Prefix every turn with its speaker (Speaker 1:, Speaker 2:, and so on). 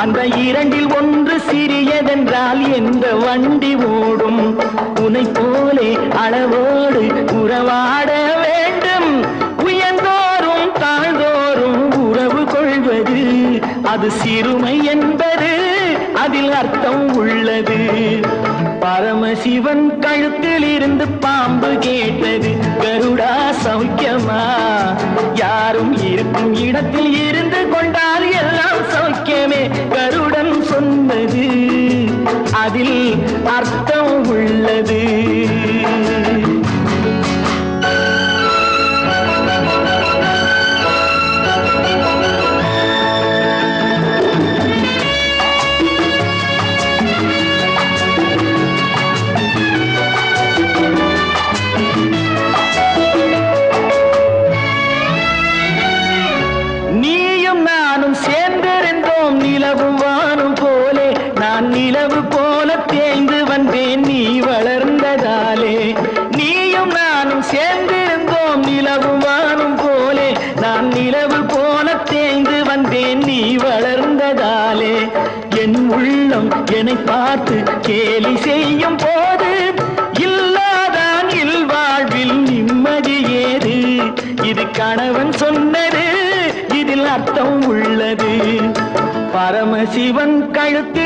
Speaker 1: அந்த இரண்டில் ஒன்று சிறியதென்றால் எந்த வண்டி ஓடும்? உனை போலே அளவோடு உறவாட வேண்டும். உயர்ந்தோறும் தாழ்ந்தோறும் உறவு கொள்வது அது சிறுமை என்பது அதில் அர்த்தம் உள்ளது. பரமசிவன் கழுத்தில் இருந்து பாம்பு கேட்டது கருடா சௌக்கியமா? யாரும் இருக்கும் இடத்தில் இரு சொன்னது அதில் அர்த்த நிலவு போல தேய்ந்து வந்தேன் நீ வளர்ந்ததாலே. நீயும் நானும் சேர்ந்திருந்தோம் நிலவும் வானும் போலே. நான் நிலவு போல தேய்ந்து வந்தேன் நீ வளர்ந்ததாலே. என் உள்ளம் என்னை பார்த்து கேலி செய்யும் போது இல்லாதான் இல்வாழ்வில் நிம்மதி ஏது? இது கணவன் சொன்னது இதில் அர்த்தம் உள்ளது. பரமசிவன் கழுத்து